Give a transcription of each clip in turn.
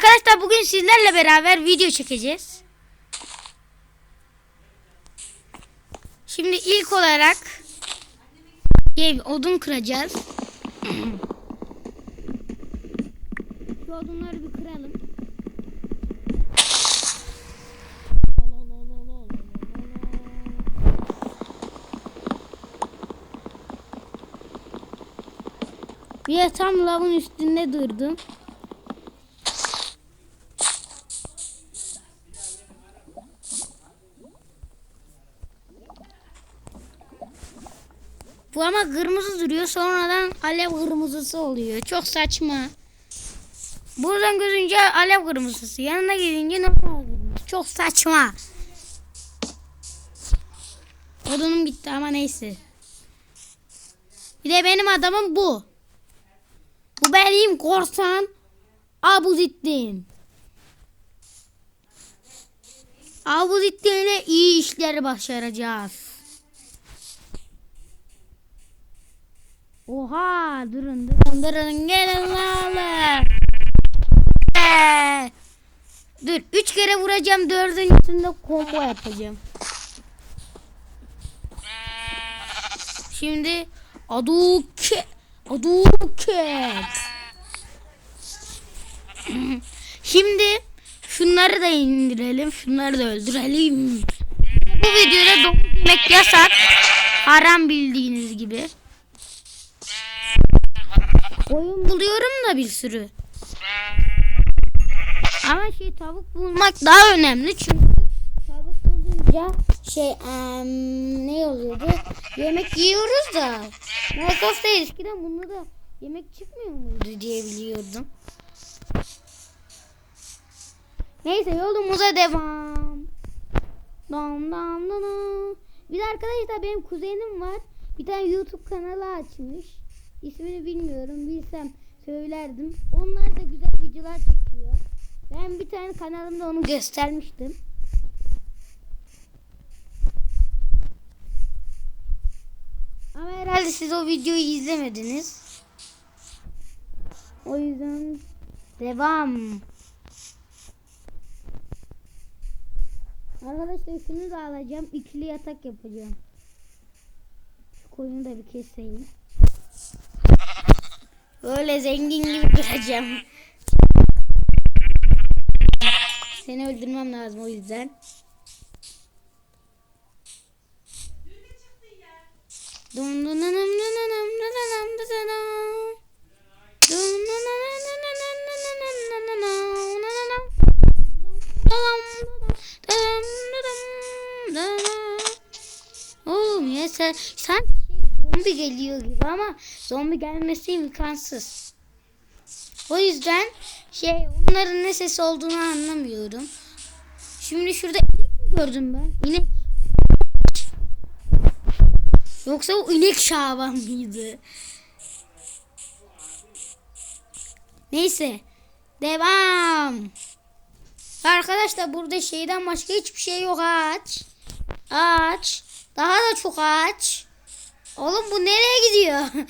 Arkadaşlar bugün sizlerle beraber video çekeceğiz. Şimdi ilk olarak şey, odun kıracağız. Şu odunları bir kıralım. Bir tam lavın üstünde durdum. Bu ama kırmızı duruyor. Sonradan alev kırmızısı oluyor. Çok saçma. Buradan gözünce alev kırmızısı. Yanına gidince normal kırmızı. Çok saçma. Odunum gitti ama neyse. Bir de benim adamım bu. Bu benim korsan Abuzettin. Abuzettin ile iyi işler başaracağız. Oha durun durun durun gelin lan. Ee, Dur üç kere vuracağım dördüncüsünde combo yapacağım. Şimdi Aduket Aduket Şimdi şunları da indirelim şunları da öldürelim. Bu videoda domuz yemek yasak. Haram bildiğiniz gibi. Oyun buluyorum da bir sürü. Ama şey tavuk bulmak daha önemli çünkü tavuk bulunca şey em, ne oluyordu? Yemek yiyoruz da. Minecraft'ta eskiden bununla da yemek çıkmıyor muydu diye biliyordum. Neyse yolumuza devam. Dam dam dam. Bir de arkadaşlar benim kuzenim var. Bir tane YouTube kanalı açmış. İsmini bilmiyorum. Bilsem söylerdim. Onlar da güzel videolar çekiyor. Ben bir tane kanalımda onu göstermiştim. Ama herhalde siz o videoyu izlemediniz. O yüzden devam. Arkadaşlar şunu da alacağım. İkili yatak yapacağım. Şu koyunu da bir keseyim. Böyle zengin gibi duracağım. Seni öldürmem lazım o yüzden. Dum dum dum Oğlum ya sen, sen zombi geliyor gibi ama zombi gelmesi imkansız. O yüzden şey onların ne sesi olduğunu anlamıyorum. Şimdi şurada inek mi gördüm ben? İnek. Yoksa o inek Şaban mıydı? Neyse. Devam. Arkadaşlar burada şeyden başka hiçbir şey yok ağaç. Ağaç. Daha da çok ağaç. Oğlum bu nereye gidiyor?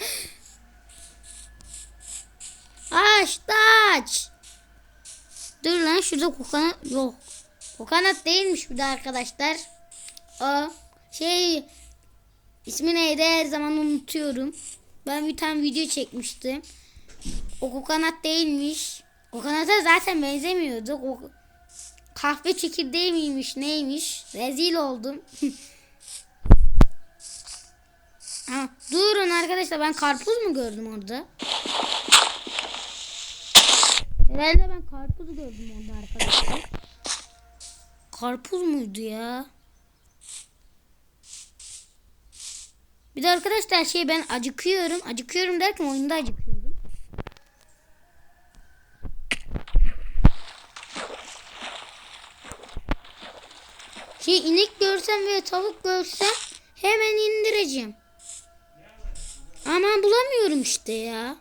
Ağaç ağaç. Dur lan şurada kokonat yok. Kokonat değilmiş bu da arkadaşlar. O şey ismi neydi her zaman unutuyorum. Ben bir tane video çekmiştim. O kokonat değilmiş. Kokonata zaten benzemiyordu. O kahve çekirdeği miymiş neymiş. Rezil oldum. ha, durun arkadaşlar ben karpuz mu gördüm orada? Herhalde ben karpuz gördüm orada arkadaşlar. Karpuz muydu ya? Bir de arkadaşlar şey ben acıkıyorum. Acıkıyorum derken oyunda acıkıyorum. Şey inek görsem veya tavuk görsem hemen indireceğim. Ama bulamıyorum işte ya.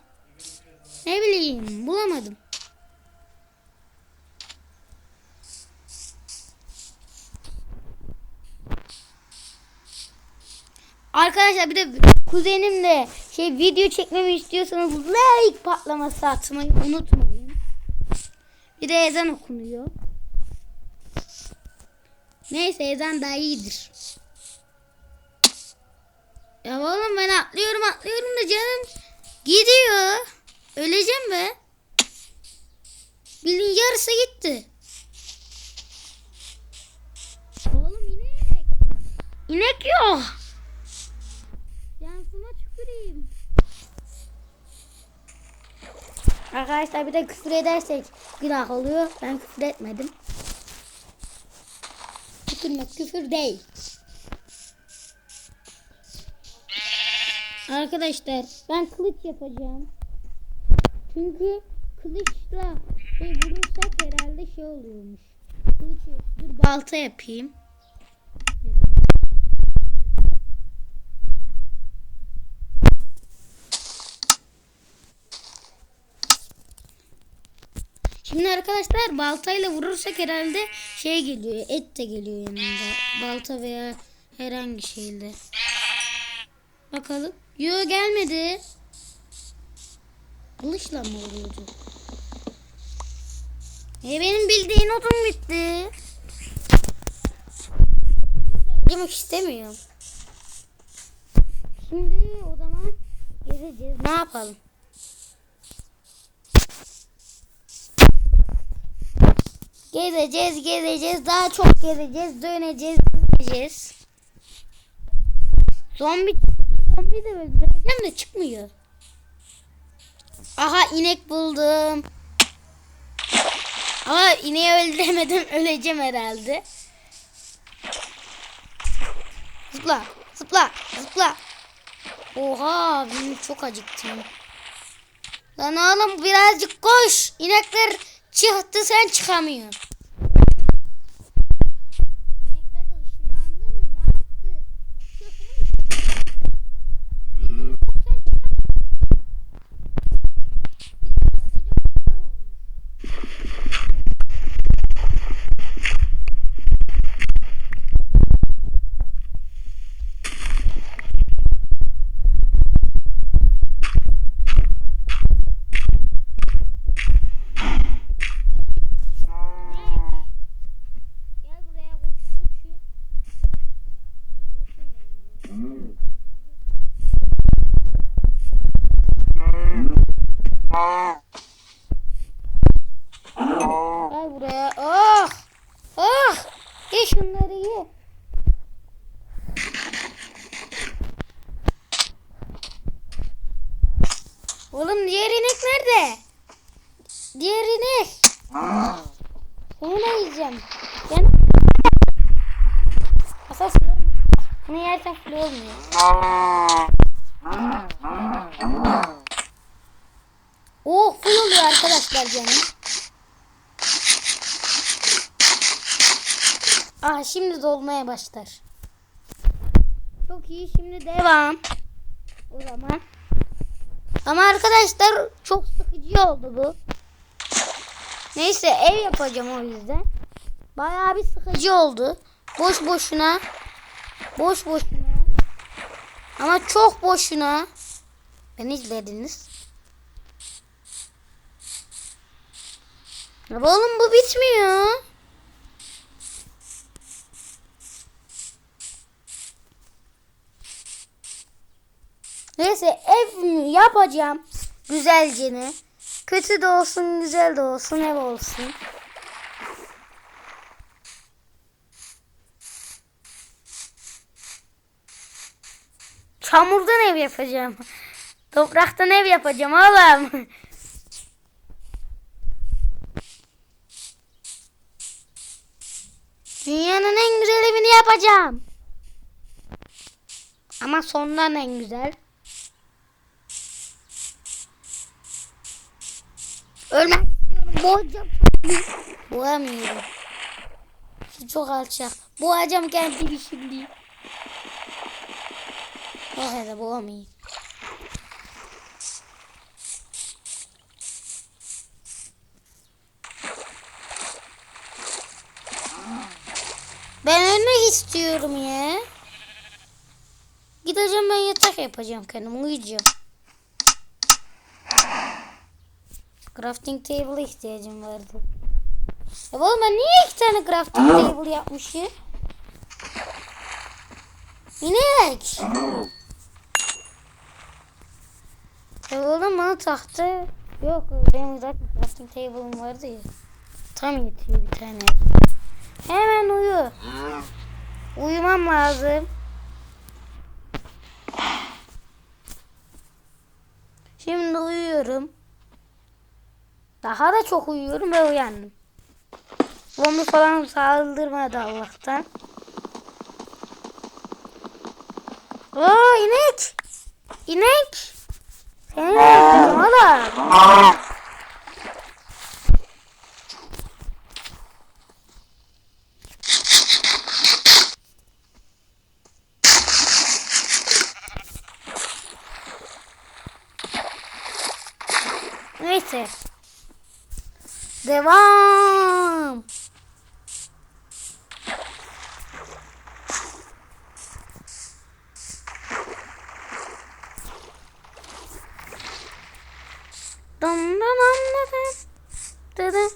Ne bileyim bulamadım. Arkadaşlar bir de kuzenim de şey video çekmemi istiyorsanız like patlaması atmayı unutmayın. Bir de ezan okunuyor. Neyse ezan daha iyidir. Ya oğlum ben atlıyorum atlıyorum da canım gidiyor. Öleceğim be. Bilin yarısı gitti. Oğlum inek. İnek yok. Yansıma tüküreyim. Arkadaşlar bir de küfür edersek günah oluyor. Ben küfür etmedim. Tükürmek küfür değil. Arkadaşlar ben kılıç yapacağım. Çünkü kılıçla şey vurursak herhalde şey oluyormuş. Kılıç dur balta yapayım. Şimdi arkadaşlar baltayla vurursak herhalde şey geliyor. Et de geliyor yanında. Balta veya herhangi şeyle. Bakalım. Yo gelmedi. Kılıçla mı oluyordu? E benim bildiğin odun bitti. Yemek istemiyorum. Şimdi o zaman gezeceğiz. Ne yapalım? Gezeceğiz, gezeceğiz. Daha çok gezeceğiz. Döneceğiz, döneceğiz. Zombi zombi de öldüreceğim de çıkmıyor. Aha inek buldum. Ama ineği öldüremedim. Öleceğim herhalde. Zıpla, zıpla, zıpla. Oha, benim çok acıktım. Lan oğlum birazcık koş. İnekler çıktı sen çıkamıyorsun. İnekler de ışınlandı mı? Ne yaptı? Çıkmış. Gel buraya uç uç. Gel buraya. Oh! Oh! Ye şunları ye. Oğlum diğer inek nerede? Diğer inek. Onu da yiyeceğim. Ben... Asas. Bunu yersen filo olmuyor. Arkadaşlar canım. Ah şimdi dolmaya başlar. Çok iyi şimdi devam. O zaman. Ama arkadaşlar çok sıkıcı oldu bu. Neyse ev yapacağım o yüzden. Bayağı bir sıkıcı oldu. Boş boşuna. Boş boşuna. Ama çok boşuna. Beni izlediniz. Ya oğlum bu bitmiyor. Neyse ev yapacağım. Güzelcene. Kötü de olsun, güzel de olsun, ev olsun. Çamurdan ev yapacağım. Topraktan ev yapacağım oğlum. Dünyanın en güzel evini yapacağım. Ama sondan en güzel. Ölmek istiyorum. Boğacağım. Boğamıyorum. Şu çok alçak. Boğacağım kendimi şimdi. Hele boğamayayım. Ben ölmek istiyorum ya. Gideceğim ben yatak yapacağım kendim uyuyacağım. Crafting table ihtiyacım vardı. Ya oğlum ben niye iki tane crafting table yapmışım? İnek. Ya oğlum bana tahta yok. Benim zaten crafting table'ım vardı ya. Tam yetiyor bir tane. Hemen uyu. Uyumam lazım. Şimdi uyuyorum. Daha da çok uyuyorum ve uyandım. Zombi falan saldırmadı Allah'tan. Oo inek. İnek. Seni öldürdüm oğlum. Neyse. Devam. Dum dum dum dum dum dum.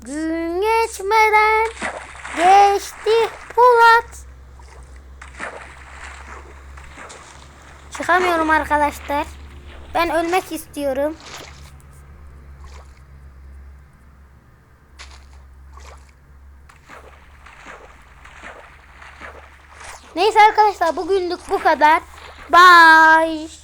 Gün geçmeden geçti Polat. Çıkamıyorum arkadaşlar. Ben ölmek istiyorum. Neyse arkadaşlar bugünlük bu kadar. Bye.